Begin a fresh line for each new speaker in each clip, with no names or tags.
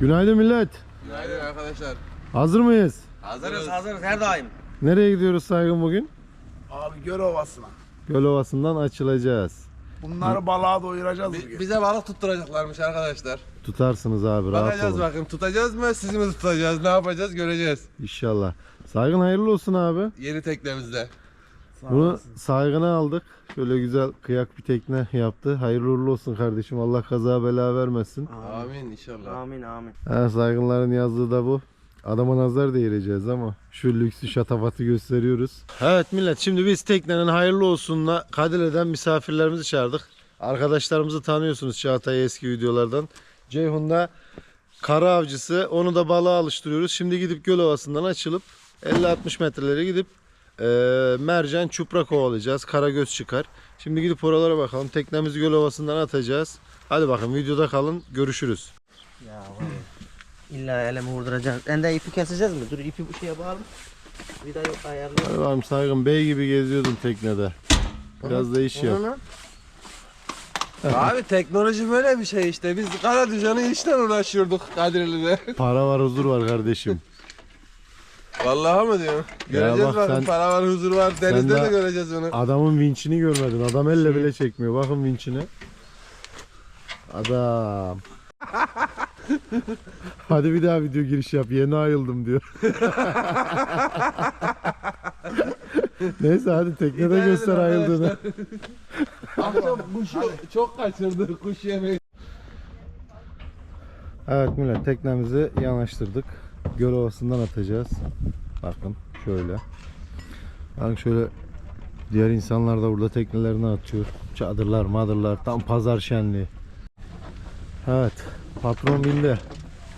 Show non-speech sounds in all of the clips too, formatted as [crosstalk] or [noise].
Günaydın millet.
Günaydın arkadaşlar.
Hazır mıyız?
Hazırız hazırız her daim.
Nereye gidiyoruz Saygın bugün?
Abi göl ovasına.
Göl Ovası'ndan açılacağız.
Bunları balığa doyuracağız bugün.
bize balık tutturacaklarmış arkadaşlar.
Tutarsınız abi rahat
Bakacağız
olun.
bakayım tutacağız mı sizi mi tutacağız ne yapacağız göreceğiz.
İnşallah. Saygın hayırlı olsun abi.
Yeni teknemizde.
Bunu saygına aldık. Şöyle güzel kıyak bir tekne yaptı. Hayırlı uğurlu olsun kardeşim. Allah kaza bela vermesin.
Amin inşallah.
Amin amin.
Ha, saygınların yazdığı da bu. Adama nazar değireceğiz ama şu lüksü şatafatı gösteriyoruz. Evet millet şimdi biz teknenin hayırlı olsunla Kadile'den misafirlerimizi çağırdık. Arkadaşlarımızı tanıyorsunuz Çağatay eski videolardan. Ceyhun'da kara avcısı onu da balığa alıştırıyoruz. Şimdi gidip göl ovasından açılıp 50-60 metrelere gidip e, mercan çupra kovalayacağız. Karagöz çıkar. Şimdi gidip oralara bakalım. Teknemizi göl ovasından atacağız. Hadi bakın videoda kalın. Görüşürüz.
Ya var ya. İlla elimi vurduracaksın. Ende ipi keseceğiz mi? Dur ipi bu şeye bağlı. Bir daha yok ayarlı.
Hadi bakalım saygın bey gibi geziyordum teknede. Biraz da iş yap. [laughs]
Abi teknoloji böyle bir şey işte. Biz kara düzeni işten uğraşıyorduk Kadirli'de.
Para var huzur var kardeşim. [laughs]
Vallahi mı diyorum? Göreceğiz
bak
bakın
sen-
para var huzur var. Denizde
de-
de göreceğiz onu.
Adamın vinçini görmedin. Adam elle bile çekmiyor. Bakın vinçine. Adam. [laughs] Hadi bir daha video giriş yap. Yeni ayıldım diyor. [laughs] Neyse hadi teknede
İdare
göster ayıldığını. [laughs]
Akşam kuşu çok kaçırdı kuş yemeği.
Evet millet teknemizi yanaştırdık. Göl ovasından atacağız. Bakın şöyle. Bakın şöyle diğer insanlar da burada teknelerini atıyor. Çadırlar, madırlar tam pazar şenliği. Evet patron bindi.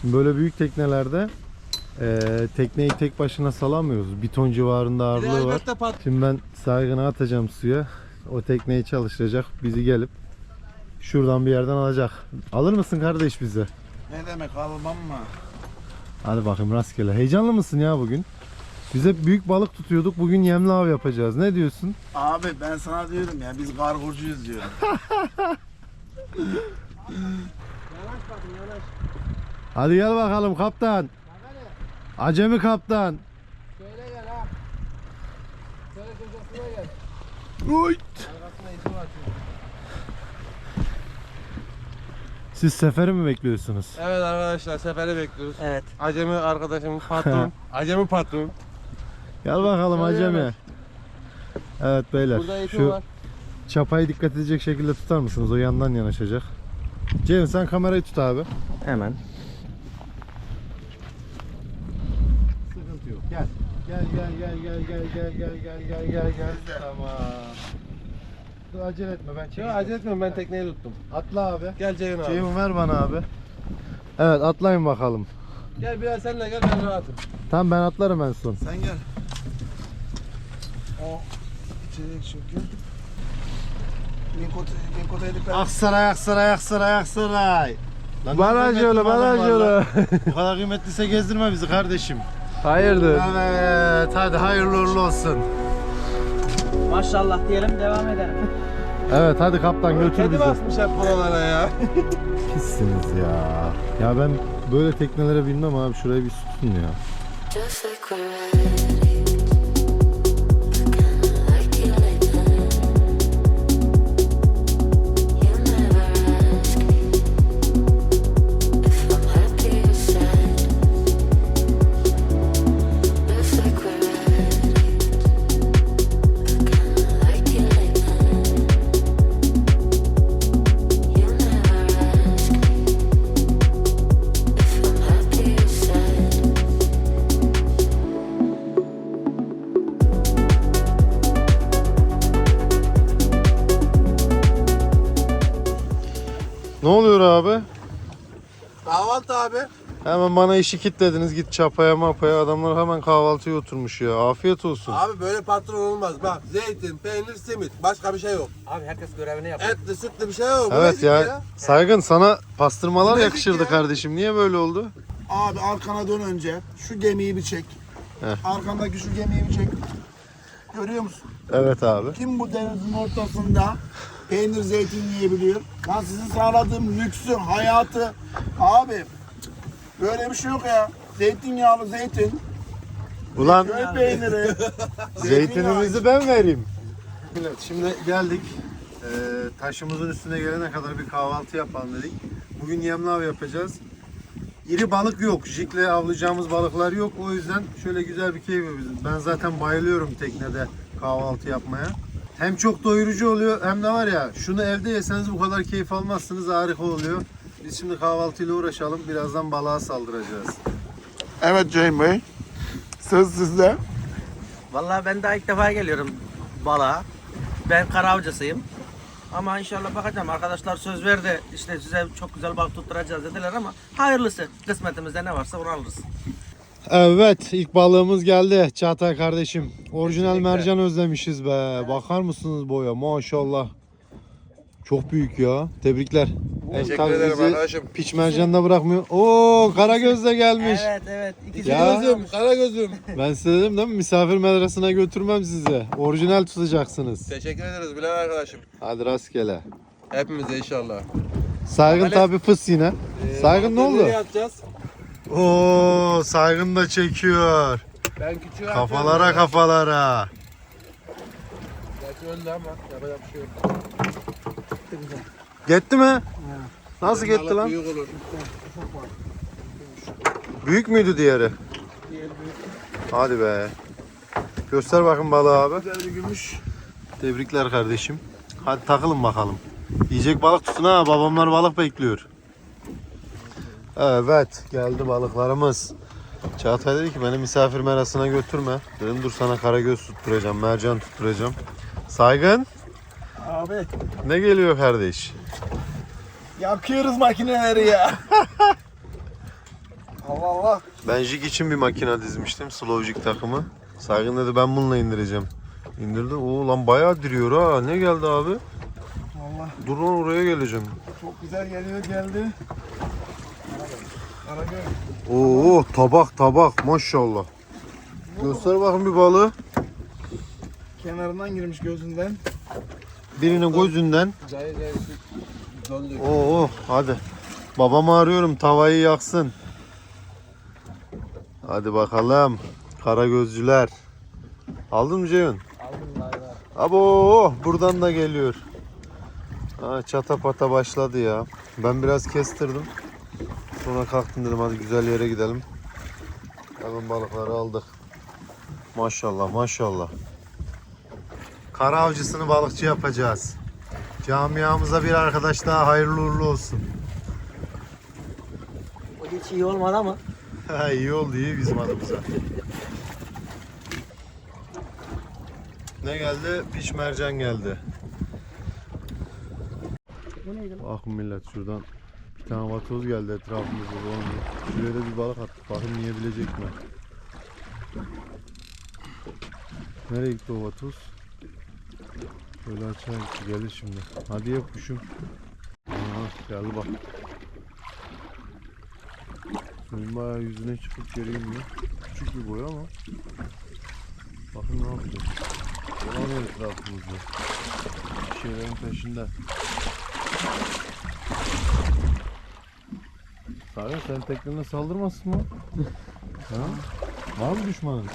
Şimdi böyle büyük teknelerde eee, tekneyi tek başına salamıyoruz. Bir ton civarında ağırlığı var. Şimdi ben saygını atacağım suya. O tekneyi çalıştıracak. Bizi gelip şuradan bir yerden alacak. Alır mısın kardeş bize?
Ne demek almam mı?
Hadi bakayım rastgele. Heyecanlı mısın ya bugün? Biz hep büyük balık tutuyorduk. Bugün yemli av yapacağız. Ne diyorsun?
Abi ben sana diyorum ya biz kargurcuyuz diyorum. [laughs]
Hadi gel bakalım kaptan. Acemi kaptan.
Uy.
Siz seferi mi bekliyorsunuz?
Evet arkadaşlar seferi bekliyoruz.
Evet.
Acemi arkadaşım patron. Acemi patron.
Gel bakalım
Şöyle
acemi.
yavaş.
Evet beyler.
Burada eğitim
Şu
var.
çapayı dikkat edecek şekilde tutar mısınız? O yandan yanaşacak. Cem sen kamerayı tut abi.
Hemen.
Sıkıntı yok. Gel. Gel gel gel gel gel gel gel gel gel gel gel. Tamam. Dur acele etme ben
Yok
çekeceğim.
acele etme ben tekneyi tuttum.
Atla abi.
Gel Ceyhun abi.
Ceyhun ver bana abi. Evet atlayın bakalım.
Gel biraz senle gel ben rahatım.
Tamam ben atlarım en son.
Sen gel. O içecek çünkü. Linkot, Linkot'a dikkat et.
Aksaray Aksaray Aksaray Aksaray. Lan
Baraj yolu baraj yolu.
Bu kadar kıymetliyse gezdirme bizi kardeşim.
Hayırdır?
Evet hadi hayırlı uğurlu olsun.
Maşallah diyelim devam edelim.
Evet hadi kaptan götür
Kedi
bizi.
basmış hep buralara ya. [laughs]
Pissiniz ya. Ya ben böyle teknelere binmem abi şuraya bir tutun ya.
Just like we're ready.
Hemen bana işi kitlediniz git çapaya mapaya adamlar hemen kahvaltıya oturmuş ya. Afiyet olsun.
Abi böyle patron olmaz. Bak zeytin, peynir, simit. Başka bir şey yok.
Abi herkes görevini yapıyor.
Etli, sütlü bir şey yok. Bu
Evet
nezik
ya. Saygın sana pastırmalar
Bu nezik
yakışırdı
ya.
kardeşim. Niye böyle oldu?
Abi arkana dön önce. Şu gemiyi bir çek.
Heh.
Arkandaki şu gemiyi bir çek. Görüyor musun?
Evet abi.
Kim bu denizin ortasında peynir zeytin yiyebiliyor? Lan sizin sağladığım lüksün hayatı. Abi Böyle bir şey yok ya. Zeytinyağlı zeytin,
Ulan
köy peyniri. [laughs]
zeytinimizi ben vereyim. Millet şimdi geldik. Ee, taşımızın üstüne gelene kadar bir kahvaltı yapalım dedik. Bugün yemli av yapacağız. İri balık yok. Jikle avlayacağımız balıklar yok. O yüzden şöyle güzel bir keyif yapıyoruz. Ben zaten bayılıyorum teknede kahvaltı yapmaya. Hem çok doyurucu oluyor hem de var ya şunu evde yeseniz bu kadar keyif almazsınız harika oluyor. Biz şimdi kahvaltıyla uğraşalım. Birazdan balığa saldıracağız.
Evet Cem Bey. Söz sizde.
Vallahi ben daha ilk defa geliyorum balığa. Ben kara avcısıyım. Ama inşallah bakacağım. Arkadaşlar söz verdi. İşte size çok güzel balık tutturacağız dediler ama hayırlısı. Kısmetimizde ne varsa onu alırız.
Evet ilk balığımız geldi Çağatay kardeşim. Orijinal mercan özlemişiz be. Bakar mısınız boya maşallah. Çok büyük ya. Tebrikler.
Teşekkür ederim arkadaşım.
Piç mercan da bırakmıyor. Oo Karagöz de gelmiş.
Evet evet. İkisi
Ya.
Gözüm, kara gözüm. [laughs]
Ben size dedim değil mi? Misafir medresine götürmem sizi. Orijinal tutacaksınız.
Teşekkür ederiz Bilal arkadaşım.
Hadi rastgele.
Hepimize inşallah.
Saygın
Bakalım.
tabi fıs yine. Saygın ne oldu?
Nereye atacağız?
Oo saygın da çekiyor.
Ben küçüğü
Kafalara kafalara.
Gerçi önde ama yapacak bir şey yok.
Gitti mi? Nasıl gitti lan?
Büyük olur.
Büyük müydü diğeri? Hadi be. Göster bakın balığı abi.
Güzel bir gümüş.
Tebrikler kardeşim. Hadi takılın bakalım. Yiyecek balık tutun ha. Babamlar balık bekliyor. Evet. Geldi balıklarımız. Çağatay dedi ki beni misafir merasına götürme. Dedim dur sana karagöz tutturacağım. Mercan tutturacağım. Saygın.
Abi
Ne geliyor kardeş?
yakıyoruz makineleri ya. [laughs] Allah Allah.
Ben jig için bir makine dizmiştim. Slow jig takımı. Saygın dedi ben bununla indireceğim. İndirdi. Oo lan bayağı diriyor ha. Ne geldi abi?
Allah
Dur lan oraya geleceğim.
çok güzel geliyor geldi. Karagöz.
Oo tabak tabak maşallah. Göster bakın bir balığı.
Kenarından girmiş gözünden.
Birinin gözünden. Oo hadi. Babamı arıyorum tavayı yaksın. Hadi bakalım. Kara gözcüler. Aldın mı Ceyhun?
Aldım.
Abo buradan da geliyor. Ha, çata pata başladı ya. Ben biraz kestirdim. Sonra kalktım dedim hadi güzel yere gidelim. Hemen balıkları aldık. Maşallah maşallah. Kara avcısını balıkçı yapacağız. Camiamıza bir arkadaş daha hayırlı uğurlu olsun.
O hiç iyi olmadı ama. [laughs]
Ha, iyi oldu iyi bizim adımıza. Ne geldi? Piş mercan geldi. Bakın millet şuradan bir tane vatoz geldi etrafımızda dolanıyor. Şuraya da bir balık attık. Bakın yiyebilecek mi? Nereye gitti o vatoz? Böyle açar gitti. Gelir şimdi. Hadi ye kuşum. Aha geldi bak. Suyun bayağı yüzüne çıkıp geri iniyor. Küçük bir boy ama. Bakın ne yapıyor. Dolanıyor etrafımızda. Bir şeylerin peşinde. Sarı sen teklerine saldırmazsın mı? [laughs] ha? Var mı düşmanın?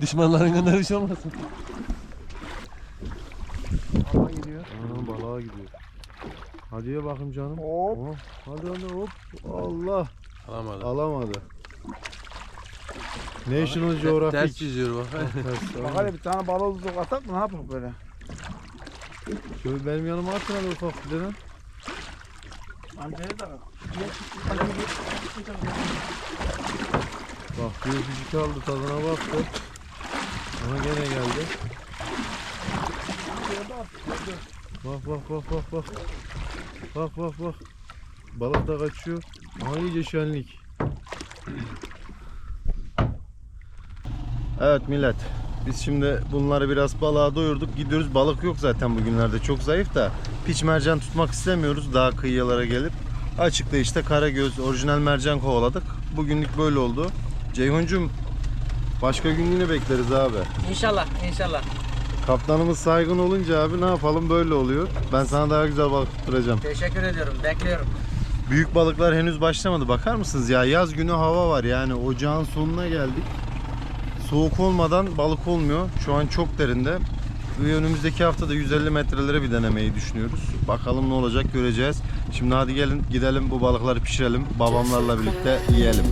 Düşmanların bir şey olmasın.
Gidiyor. Aa, balığa gidiyor. Hadi ye bakayım canım.
Hop.
Oh, Hadi hadi hop. Allah.
Alamadım.
Alamadı. National Geographic.
Ters yüzüyor bak.
Bak hadi bir tane balığı atak mı ne yapalım böyle?
Şöyle benim yanıma atın hadi ufak bir tane.
Amcaya da
Bak bir öpücük aldı tadına baktı. Ama gene geldi. Bak bak bak bak bak. Bak bak bak. Balık da kaçıyor. Ama şenlik. Evet millet. Biz şimdi bunları biraz balığa doyurduk. Gidiyoruz. Balık yok zaten bugünlerde. Çok zayıf da. Piç mercan tutmak istemiyoruz. Daha kıyılara gelip. Açıkta işte karagöz, orijinal mercan kovaladık. Bugünlük böyle oldu. Ceyhuncum başka gün yine bekleriz abi.
İnşallah inşallah.
Kaptanımız saygın olunca abi ne yapalım böyle oluyor. Ben sana daha güzel balık tutturacağım.
Teşekkür ediyorum. Bekliyorum.
Büyük balıklar henüz başlamadı. Bakar mısınız ya yaz günü hava var yani ocağın sonuna geldik. Soğuk olmadan balık olmuyor. Şu an çok derinde. Ve önümüzdeki hafta da 150 metrelere bir denemeyi düşünüyoruz. Bakalım ne olacak göreceğiz. Şimdi hadi gelin gidelim bu balıkları pişirelim. Babamlarla birlikte yiyelim.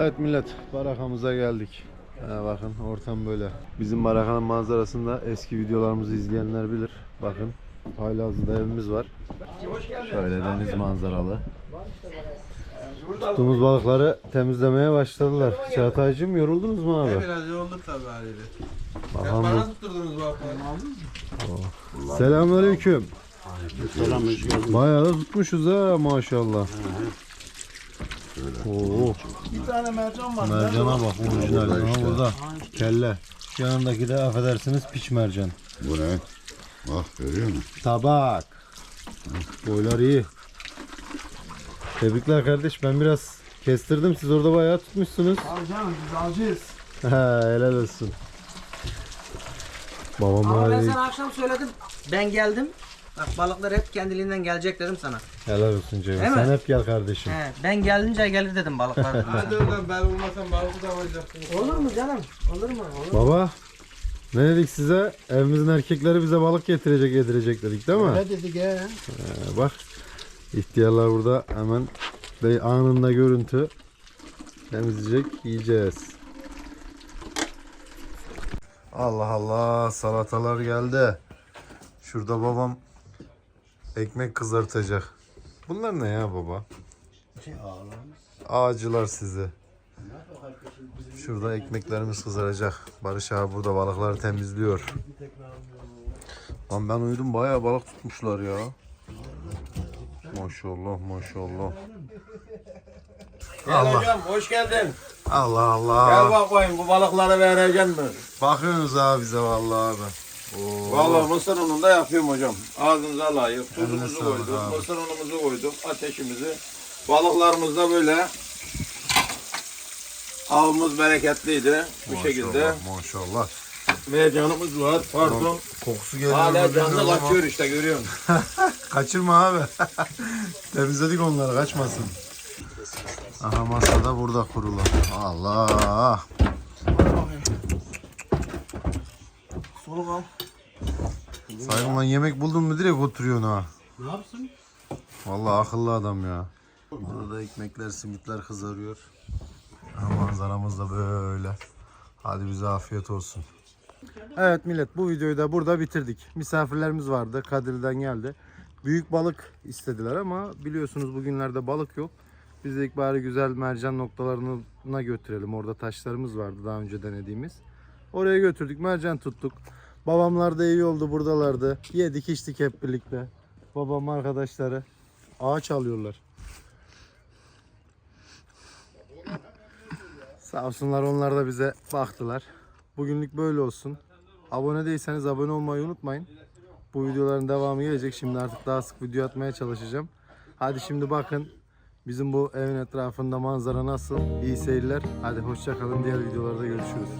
Evet millet barakamıza geldik. Ha, bakın ortam böyle. Bizim barakanın manzarasında eski videolarımızı izleyenler bilir. Bakın halihazırda evimiz var. Şöyle deniz manzaralı. Tuttuğumuz balıkları temizlemeye başladılar. Çağatay'cığım yoruldunuz mu abi?
Biraz yorulduk tabii haliyle.
Bakalım
Bana tutturdunuz bu hafta.
Selamünaleyküm. Bayağı da tutmuşuz ha maşallah. Oo,
Bir tane mercan var.
mercana bak orijinal. Ha, burada kelle. Yanındaki de affedersiniz piç mercan.
Bu ne? Bak görüyor musun?
Tabak. Boylar iyi. Tebrikler kardeş. Ben biraz kestirdim. Siz orada bayağı tutmuşsunuz.
Abi canım biz alacağız. [laughs]
Ha, helal olsun. Babam
Ama ben sana akşam söyledim. Ben geldim. Bak balıklar hep kendiliğinden gelecek dedim sana.
Helal olsun Ceyhun.
Değil
Sen
mi?
hep gel kardeşim.
He, ben gelince gelir dedim balıklar dedim [laughs]
Hadi oradan ben olmasam balığı da alacaksınız.
Olur mu canım? Olur mu? Olur.
Baba ne dedik size? Evimizin erkekleri bize balık getirecek getirecek dedik değil mi?
Ne dedik ya?
Ee, bak ihtiyarlar burada hemen de anında görüntü temizleyecek yiyeceğiz. Allah Allah salatalar geldi. Şurada babam ekmek kızartacak. Bunlar ne ya baba? Ağacılar sizi. Şurada ekmeklerimiz kızaracak. Barış abi burada balıkları temizliyor. Lan ben uyudum bayağı balık tutmuşlar ya. Maşallah maşallah.
Gel hocam hoş geldin.
Allah
Gel
Allah.
bakayım bu balıkları vereceksin mi?
Bakıyorsunuz abi bize vallahi abi. Oo.
Vallahi mısır ununu da yapıyorum hocam. Ağzınıza layık. Tuzumuzu
sağlık
koyduk,
abi.
mısır unumuzu koyduk, ateşimizi. Balıklarımız da böyle. Avımız bereketliydi bu şekilde.
Maşallah, Maşallah.
Mercanımız var, pardon.
Kokusu geliyor.
Hala canlı
bilmiyorum ama.
kaçıyor işte görüyor musun? [laughs]
Kaçırma abi. [laughs] Temizledik onları kaçmasın. Aha masada burada kurulu. Allah.
Soluk al.
Saygın lan yemek buldun mu direkt oturuyorsun ha.
Ne yapsın?
Vallahi akıllı adam ya. Burada da ekmekler, simitler kızarıyor. Ha, Manzaramız da böyle. Hadi bize afiyet olsun. Evet millet bu videoyu da burada bitirdik. Misafirlerimiz vardı. Kadir'den geldi. Büyük balık istediler ama biliyorsunuz bugünlerde balık yok. Biz de ilk bari güzel mercan noktalarına götürelim. Orada taşlarımız vardı daha önce denediğimiz. Oraya götürdük. Mercan tuttuk. Babamlar da iyi oldu buradalardı. Yedik içtik hep birlikte. Babam arkadaşları ağaç alıyorlar. Sağ olsunlar onlar da bize baktılar. Bugünlük böyle olsun. Abone değilseniz abone olmayı unutmayın. Bu videoların devamı gelecek. Şimdi artık daha sık video atmaya çalışacağım. Hadi şimdi bakın bizim bu evin etrafında manzara nasıl? İyi seyirler. Hadi hoşça kalın. Diğer videolarda görüşürüz.